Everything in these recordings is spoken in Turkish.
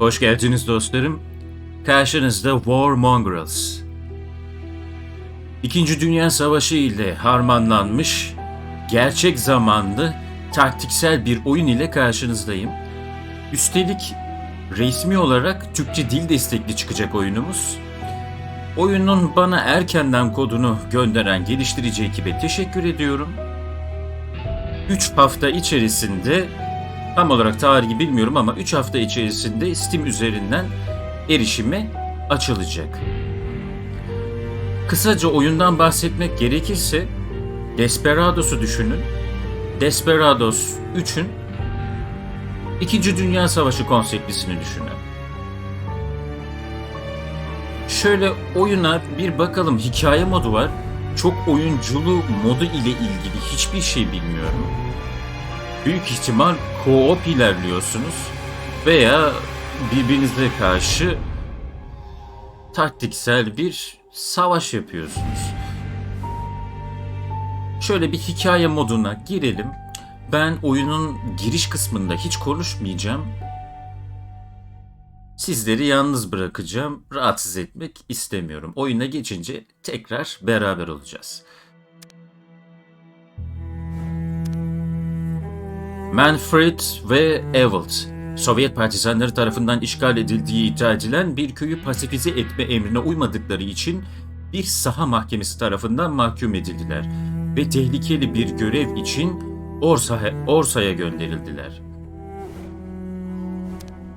Hoş geldiniz dostlarım. Karşınızda War Mongrels. İkinci Dünya Savaşı ile harmanlanmış, gerçek zamanlı, taktiksel bir oyun ile karşınızdayım. Üstelik resmi olarak Türkçe dil destekli çıkacak oyunumuz. Oyunun bana erkenden kodunu gönderen geliştirici ekibe teşekkür ediyorum. 3 hafta içerisinde tam olarak tarihi bilmiyorum ama 3 hafta içerisinde Steam üzerinden erişime açılacak. Kısaca oyundan bahsetmek gerekirse Desperados'u düşünün. Desperados 3'ün İkinci Dünya Savaşı konseptlisini düşünün. Şöyle oyuna bir bakalım. Hikaye modu var. Çok oyunculu modu ile ilgili hiçbir şey bilmiyorum. Büyük ihtimal co-op ilerliyorsunuz veya birbirinize karşı taktiksel bir savaş yapıyorsunuz. Şöyle bir hikaye moduna girelim. Ben oyunun giriş kısmında hiç konuşmayacağım. Sizleri yalnız bırakacağım. Rahatsız etmek istemiyorum. Oyuna geçince tekrar beraber olacağız. Manfred ve Ewald, Sovyet partizanları tarafından işgal edildiği iddia edilen bir köyü pasifize etme emrine uymadıkları için bir saha mahkemesi tarafından mahkum edildiler ve tehlikeli bir görev için Orsa'ya Orsa'ya gönderildiler.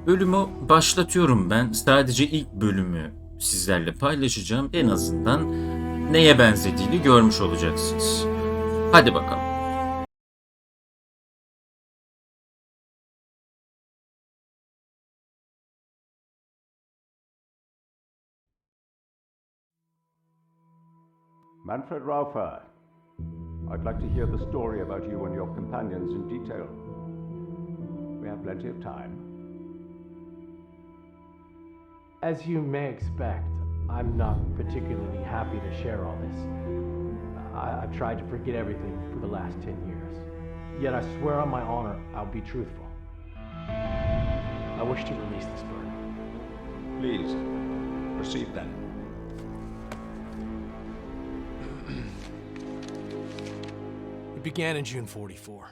Bölümü başlatıyorum ben. Sadece ilk bölümü sizlerle paylaşacağım. En azından neye benzediğini görmüş olacaksınız. Hadi bakalım. Manfred Raufer, I'd like to hear the story about you and your companions in detail. We have plenty of time. As you may expect, I'm not particularly happy to share all this. I, I've tried to forget everything for the last 10 years. Yet I swear on my honor, I'll be truthful. I wish to release this burden. Please, proceed then. It began in June 44,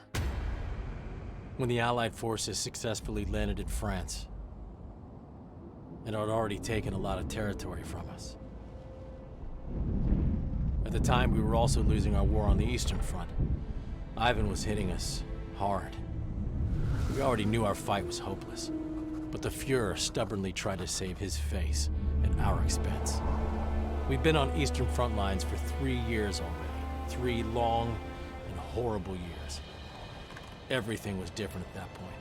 when the Allied forces successfully landed in France and had already taken a lot of territory from us. At the time, we were also losing our war on the Eastern Front. Ivan was hitting us hard. We already knew our fight was hopeless, but the Fuhrer stubbornly tried to save his face at our expense. We've been on Eastern front lines for three years already. Three long horrible years. Everything was different at that point.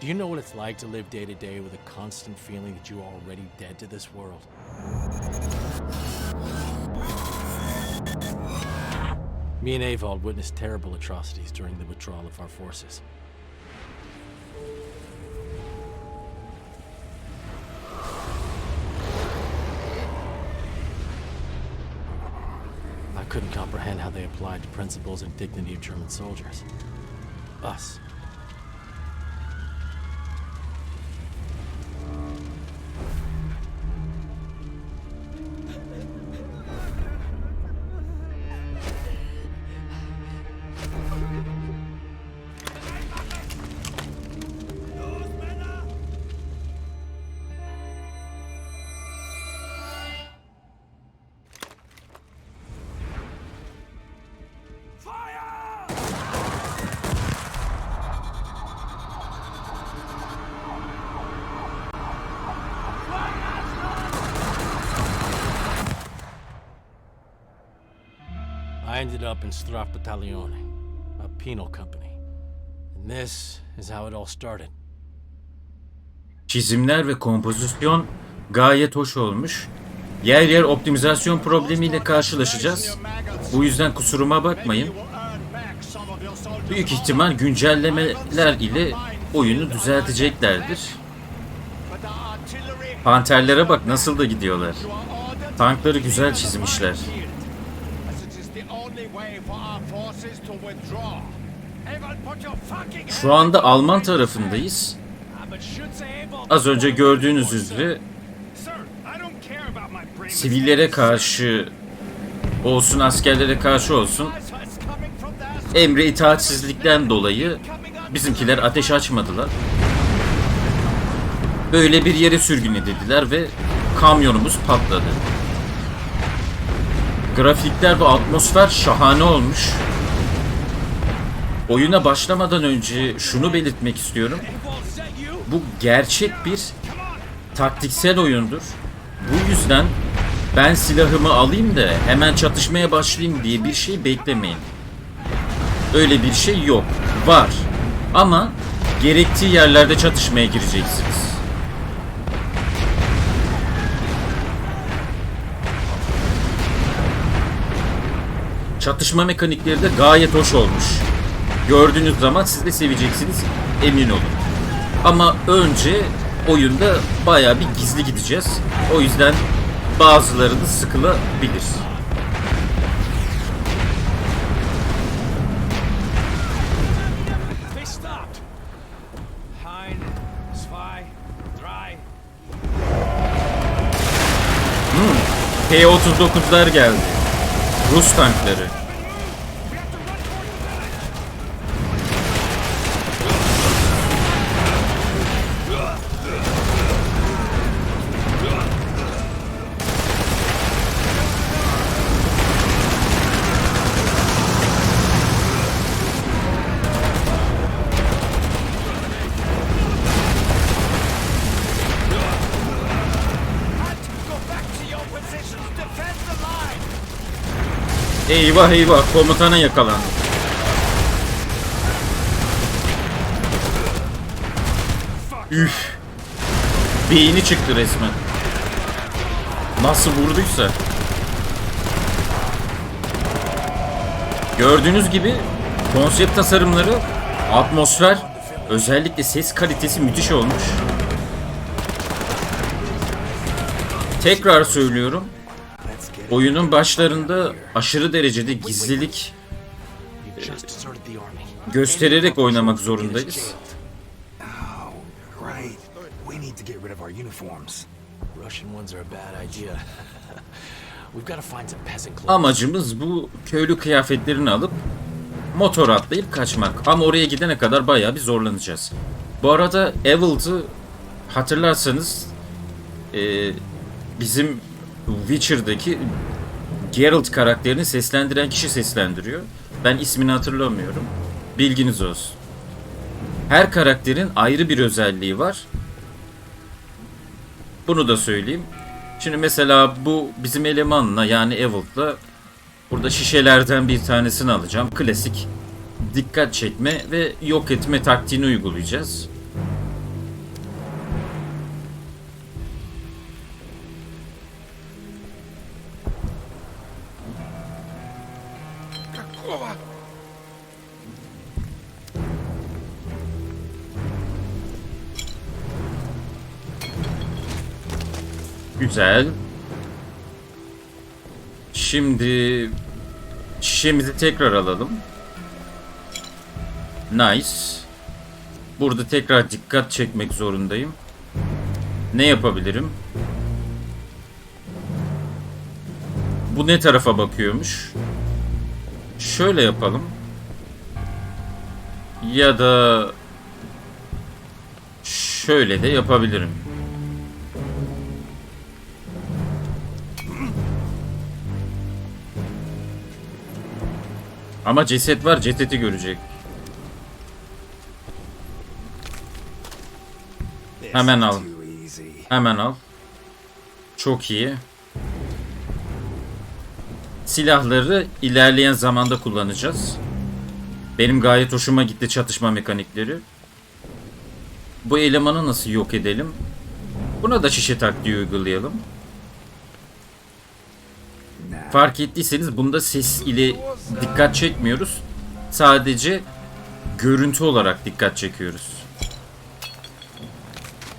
Do you know what it's like to live day to day with a constant feeling that you are already dead to this world? Me and Avald witnessed terrible atrocities during the withdrawal of our forces. They applied to principles and dignity of German soldiers. Us. Ended up in Straf Battaglione, a penal company. And this is how it all started. Çizimler ve kompozisyon gayet hoş olmuş. Yer yer optimizasyon problemiyle karşılaşacağız. Bu yüzden kusuruma bakmayın. Büyük ihtimal güncellemeler ile oyunu düzelteceklerdir. Panterlere bak nasıl da gidiyorlar. Tankları güzel çizmişler. Şu anda Alman tarafındayız. Az önce gördüğünüz üzere sivillere karşı olsun askerlere karşı olsun emre itaatsizlikten dolayı bizimkiler ateş açmadılar. Böyle bir yere sürgün edildiler ve kamyonumuz patladı. Grafikler ve atmosfer şahane olmuş. Oyuna başlamadan önce şunu belirtmek istiyorum. Bu gerçek bir taktiksel oyundur. Bu yüzden ben silahımı alayım da hemen çatışmaya başlayayım diye bir şey beklemeyin. Öyle bir şey yok. Var. Ama gerektiği yerlerde çatışmaya gireceksiniz. Çatışma mekanikleri de gayet hoş olmuş. Gördüğünüz zaman siz de seveceksiniz emin olun. Ama önce oyunda bayağı bir gizli gideceğiz. O yüzden bazılarınız sıkılabilir. Drei. T-39'lar geldi. Rus tankları. Eyvah eyvah komutana yakalandı. Üf. Beyni çıktı resmen. Nasıl vurduysa. Gördüğünüz gibi konsept tasarımları, atmosfer, özellikle ses kalitesi müthiş olmuş. Tekrar söylüyorum. Oyunun başlarında aşırı derecede gizlilik army. göstererek oynamak zorundayız. Amacımız bu köylü kıyafetlerini alıp motor atlayıp kaçmak. Ama oraya gidene kadar bayağı bir zorlanacağız. Bu arada Evil'dı hatırlarsanız e, bizim Witcher'daki Geralt karakterini seslendiren kişi seslendiriyor. Ben ismini hatırlamıyorum. Bilginiz olsun. Her karakterin ayrı bir özelliği var. Bunu da söyleyeyim. Şimdi mesela bu bizim elemanla yani Evil'la burada şişelerden bir tanesini alacağım. Klasik dikkat çekme ve yok etme taktiğini uygulayacağız. Güzel. Şimdi şişemizi tekrar alalım. Nice. Burada tekrar dikkat çekmek zorundayım. Ne yapabilirim? Bu ne tarafa bakıyormuş? Şöyle yapalım. Ya da şöyle de yapabilirim. Ama ceset var, cesedi görecek. Hemen al. Hemen al. Çok iyi. Silahları ilerleyen zamanda kullanacağız. Benim gayet hoşuma gitti çatışma mekanikleri. Bu elemanı nasıl yok edelim? Buna da şişe taktiği uygulayalım. Fark ettiyseniz bunda ses ile dikkat çekmiyoruz. Sadece görüntü olarak dikkat çekiyoruz.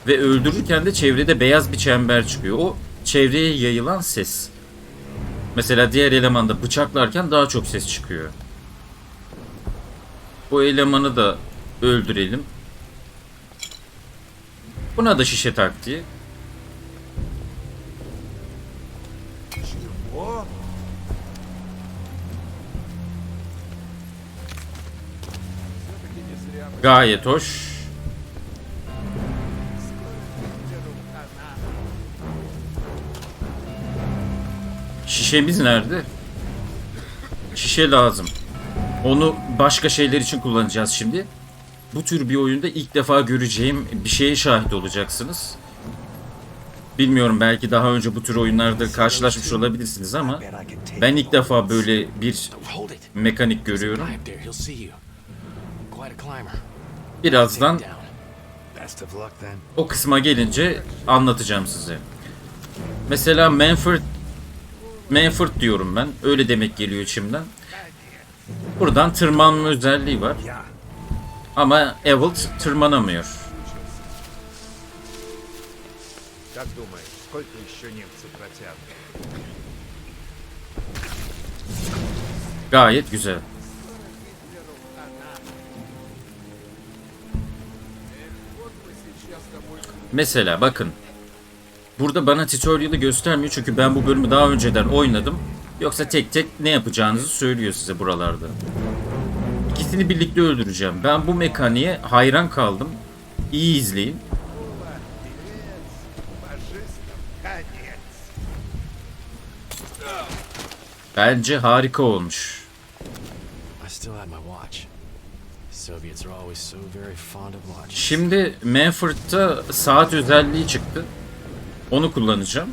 Ve öldürürken de çevrede beyaz bir çember çıkıyor. O çevreye yayılan ses. Mesela diğer elemanda bıçaklarken daha çok ses çıkıyor. Bu elemanı da öldürelim. Buna da şişe taktiği. Gayet hoş. Şişemiz nerede? Şişe lazım. Onu başka şeyler için kullanacağız şimdi. Bu tür bir oyunda ilk defa göreceğim bir şeye şahit olacaksınız. Bilmiyorum belki daha önce bu tür oyunlarda karşılaşmış olabilirsiniz ama ben ilk defa böyle bir mekanik görüyorum. Birazdan o kısma gelince anlatacağım size. Mesela Manford Manford diyorum ben. Öyle demek geliyor içimden. Buradan tırmanma özelliği var. Ama Evelt tırmanamıyor. Gayet güzel. Mesela bakın Burada bana tutorial'ı göstermiyor çünkü ben bu bölümü daha önceden oynadım. Yoksa tek tek ne yapacağınızı söylüyor size buralarda. İkisini birlikte öldüreceğim. Ben bu mekaniğe hayran kaldım. İyi izleyin. Bence harika olmuş. Şimdi Manfred'da saat özelliği çıktı. Onu kullanacağım.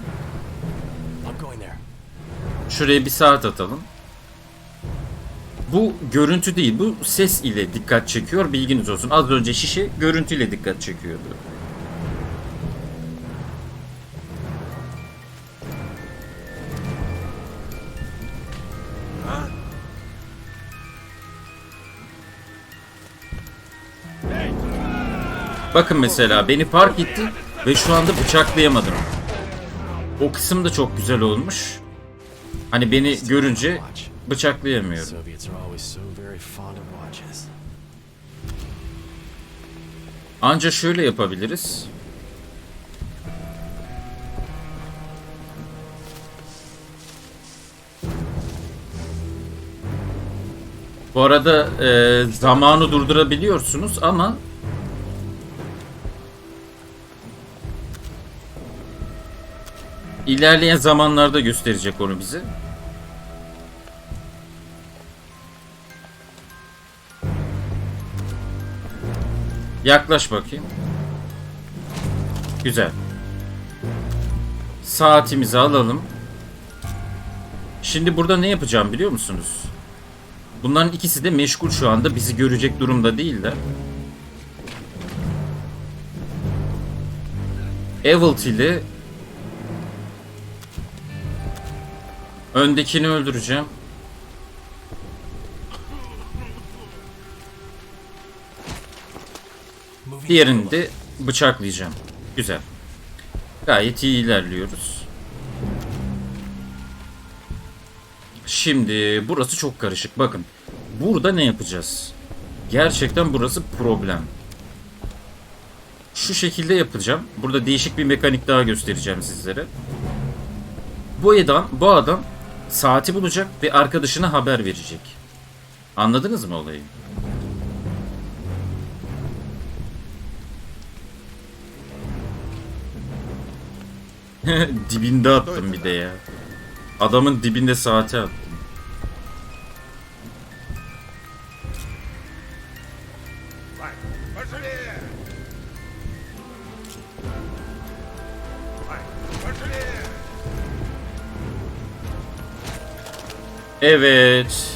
Şuraya bir saat atalım. Bu görüntü değil, bu ses ile dikkat çekiyor. Bilginiz olsun. Az önce şişe görüntüyle dikkat çekiyordu. Bakın mesela beni fark etti ve şu anda bıçaklayamadım. O kısım da çok güzel olmuş. Hani beni görünce bıçaklayamıyorum. Anca şöyle yapabiliriz. Bu arada e, zamanı durdurabiliyorsunuz ama ilerleyen zamanlarda gösterecek onu bize. Yaklaş bakayım. Güzel. Saatimizi alalım. Şimdi burada ne yapacağım biliyor musunuz? Bunların ikisi de meşgul şu anda. Bizi görecek durumda değiller. Evelt ile öndekini öldüreceğim. Diğerini de bıçaklayacağım. Güzel. Gayet iyi ilerliyoruz. Şimdi burası çok karışık. Bakın. Burada ne yapacağız? Gerçekten burası problem. Şu şekilde yapacağım. Burada değişik bir mekanik daha göstereceğim sizlere. Bu adam, bu adam saati bulacak ve arkadaşına haber verecek. Anladınız mı olayı? dibinde attım bir de ya. Adamın dibinde saati attım. Evet.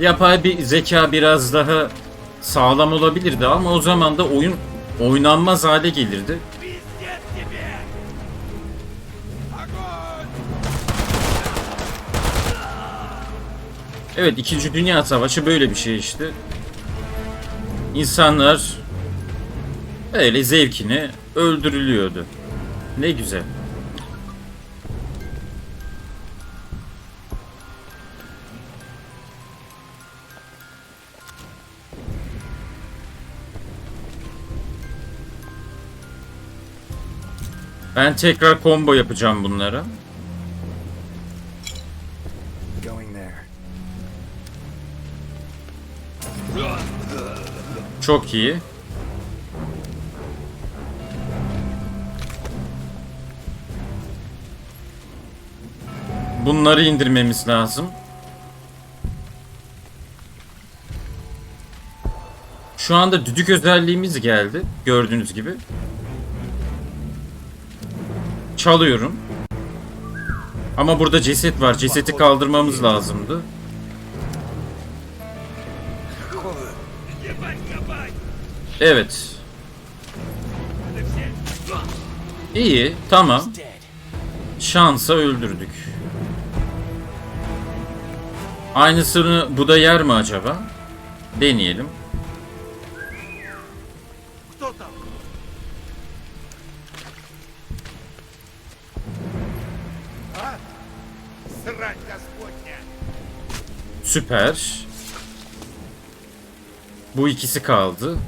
Yapay bir zeka biraz daha sağlam olabilirdi ama o zaman da oyun oynanmaz hale gelirdi. Evet, İkinci Dünya Savaşı böyle bir şey işte. İnsanlar öyle zevkini öldürülüyordu. Ne güzel. Ben tekrar combo yapacağım bunlara. Çok iyi. Bunları indirmemiz lazım. Şu anda düdük özelliğimiz geldi. Gördüğünüz gibi. Çalıyorum. Ama burada ceset var. Ceseti kaldırmamız lazımdı. Evet. İyi, tamam. Şansa öldürdük. Aynısını bu da yer mi acaba? Deneyelim. Süper. Bu ikisi kaldı.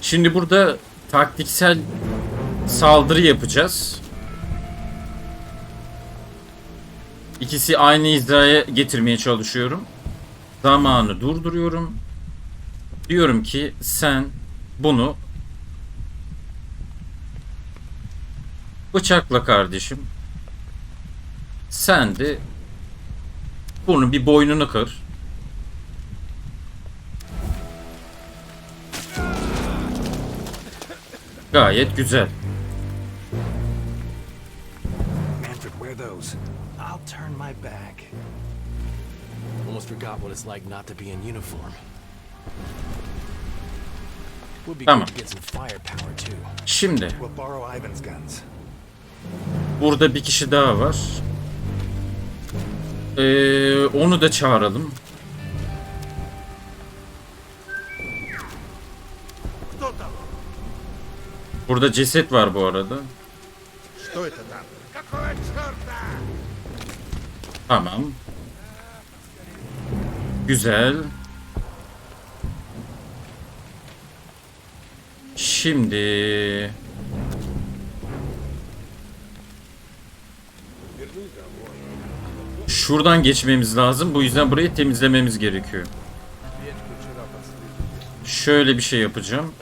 Şimdi burada taktiksel saldırı yapacağız. İkisi aynı hizaya getirmeye çalışıyorum. Zamanı durduruyorum. Diyorum ki sen bunu bıçakla kardeşim. Sen de bunun bir boynunu kır. Gayet güzel. Manfred, wear those. I'll turn my back. Almost forgot what it's like not to be in uniform. Would be Tamam. Şimdi Burada bir kişi daha var. Ee, onu da çağıralım. Burada ceset var bu arada. Tamam. Güzel. Şimdi... Şuradan geçmemiz lazım. Bu yüzden burayı temizlememiz gerekiyor. Şöyle bir şey yapacağım.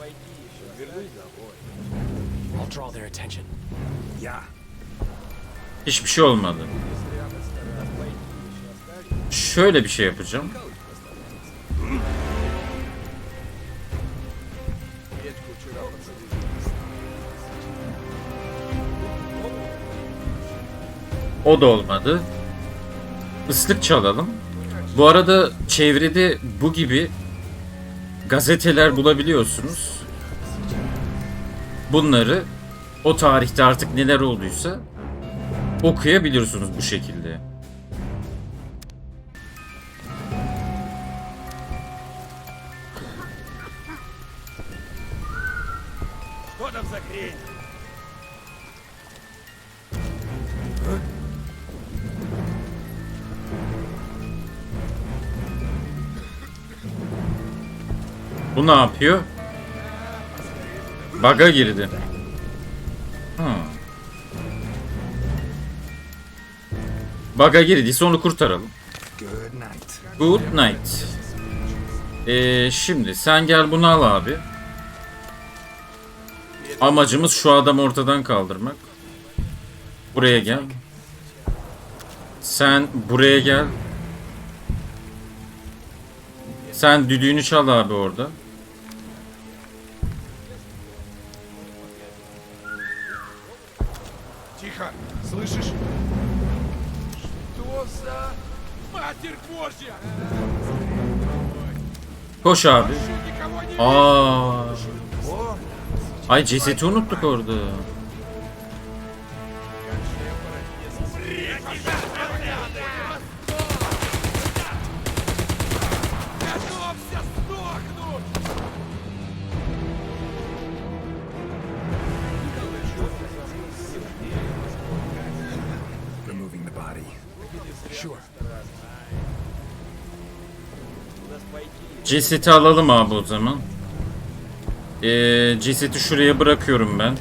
Hiçbir şey olmadı. Şöyle bir şey yapacağım. O da olmadı. Islık çalalım. Bu arada çevrede bu gibi gazeteler bulabiliyorsunuz. Bunları o tarihte artık neler olduysa okuyabiliyorsunuz bu şekilde. Ne yapıyor? Baga girdi. Baga girdiyse onu kurtaralım. Good night. Ee, şimdi sen gel bunu al abi. Amacımız şu adamı ortadan kaldırmak. Buraya gel. Sen buraya gel. Sen düdüğünü çal abi orada. Слышишь? Что за... Матерь Божья! Koş abi. Никого не Aa. Ay cesedi unuttuk orada. Cesedi alalım abi o zaman. Ee, cesedi şuraya bırakıyorum ben.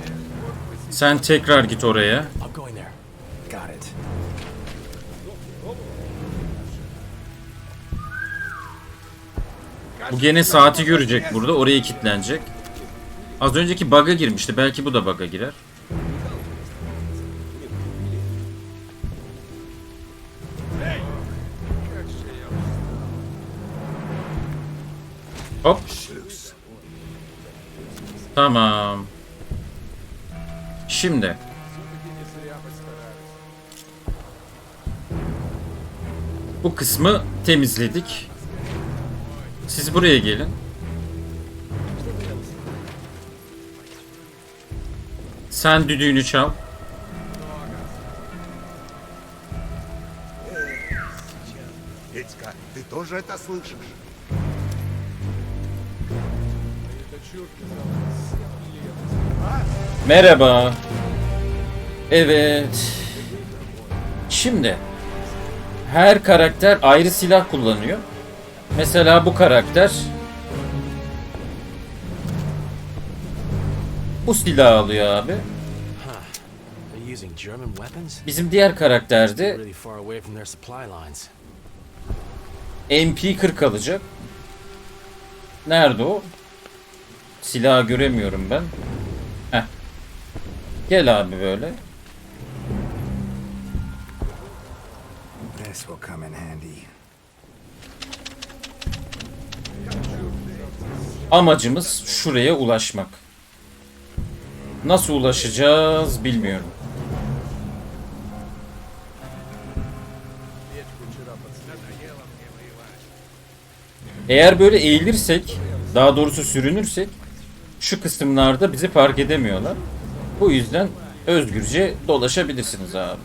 Sen tekrar git oraya. Bu gene saati görecek burada. Oraya kilitlenecek. Az önceki bug'a girmişti. Belki bu da bug'a girer. Tamam. Şimdi. Bu kısmı temizledik. Siz buraya gelin. Sen düdüğünü çal. Петька, ты тоже это слышишь? Merhaba. Evet. Şimdi her karakter ayrı silah kullanıyor. Mesela bu karakter bu silahı alıyor abi. Bizim diğer karakterde Really far away from their supply lines. MP40 alacak. Nerede o? Silahı göremiyorum ben. Heh. Gel abi böyle. This will come in handy. Amacımız şuraya ulaşmak. Nasıl ulaşacağız bilmiyorum. Eğer böyle eğilirsek, daha doğrusu sürünürsek şu kısımlarda bizi fark edemiyorlar. Bu yüzden özgürce dolaşabilirsiniz abi.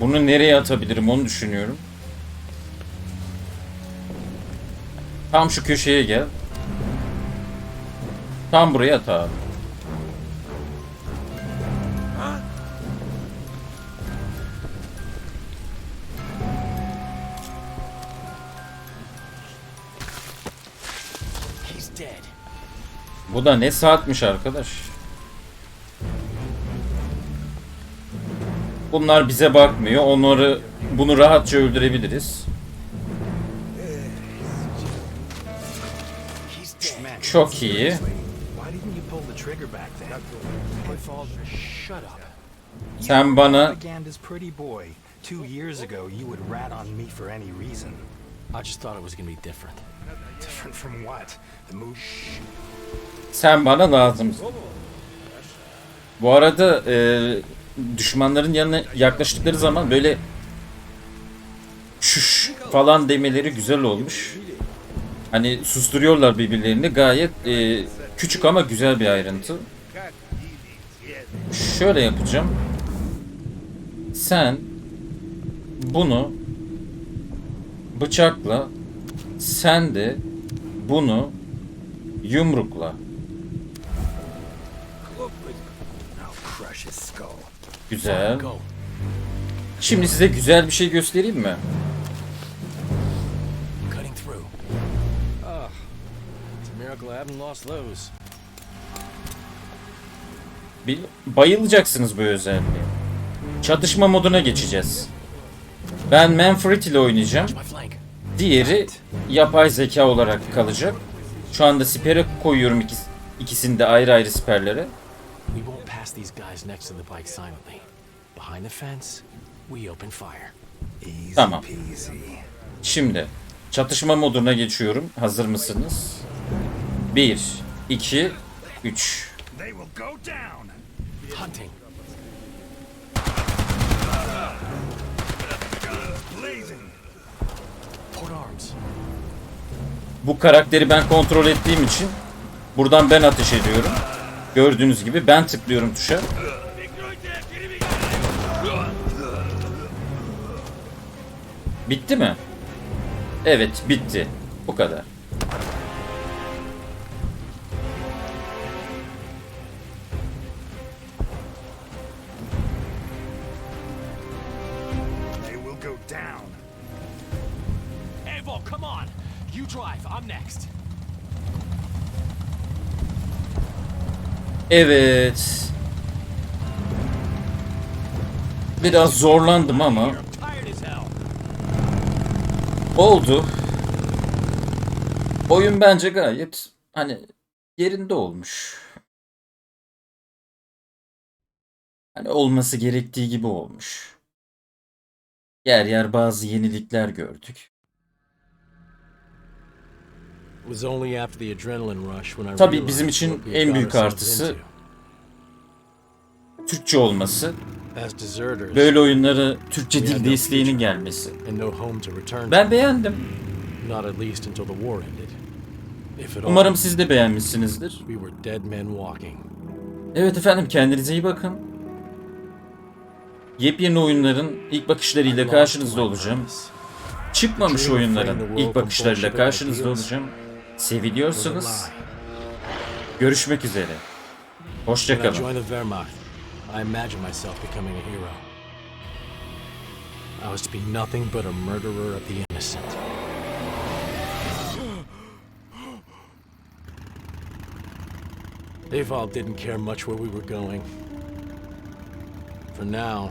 Bunu nereye atabilirim onu düşünüyorum. Tam şu köşeye gel. Tam buraya at abi. Bu da ne saatmiş arkadaş. Bunlar bize bakmıyor. Onları bunu rahatça öldürebiliriz. Çok iyi. Sen bana. Two years ago, you would rat on me for any reason. I just thought it was gonna be different. Different from what? The move. Sen bana lazımsın. Bu arada e, düşmanların yanına yaklaştıkları zaman böyle şuş falan demeleri güzel olmuş. Hani susturuyorlar birbirlerini gayet e, küçük ama güzel bir ayrıntı. Şöyle yapacağım. Sen bunu bıçakla sen de bunu yumrukla. Güzel. Şimdi size güzel bir şey göstereyim mi? Ah. Bir, bayılacaksınız bu özelliğe. Çatışma moduna geçeceğiz. Ben Manfred ile oynayacağım. Diğeri yapay zeka olarak kalacak. Şu anda sipere koyuyorum ikis, ikisini de ayrı ayrı siperlere. Pass these guys next to the bike silently. Behind the fence, we open fire. Easy Tamam. peasy. Şimdi çatışma moduna geçiyorum. Hazır mısınız? 1, 2, 3. They will go down. Hunting. Blazing. Port arms. Bu karakteri ben kontrol ettiğim için buradan ben ateş ediyorum. Gördüğünüz gibi ben tıklıyorum tuşa. Bitti mi? Evet bitti. Bu kadar. Come on. You drive. I'm next. Evet. Biraz zorlandım ama oldu. Oyun bence gayet hani yerinde olmuş. Hani olması gerektiği gibi olmuş. Yer yer bazı yenilikler gördük. Tabii bizim için en büyük artısı. Türkçe olması, böyle oyunları Türkçe dil desteğinin gelmesi. Ben beğendim. Umarım siz de beğenmişsinizdir. Evet efendim kendinize iyi bakın. Yepyeni oyunların ilk bakışlarıyla karşınızda olacağım. Çıkmamış oyunların ilk bakışlarıyla karşınızda olacağım. Seviliyorsunuz. Görüşmek üzere. I Hoşçakalın. joined the Wehrmacht, I imagined myself becoming a hero. I was to be nothing but a murderer of the innocent. Eval didn't care much where we were going. For now,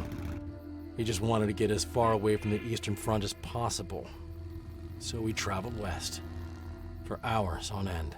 he just wanted to get as far away from the Eastern Front as possible. So we traveled west for hours on end.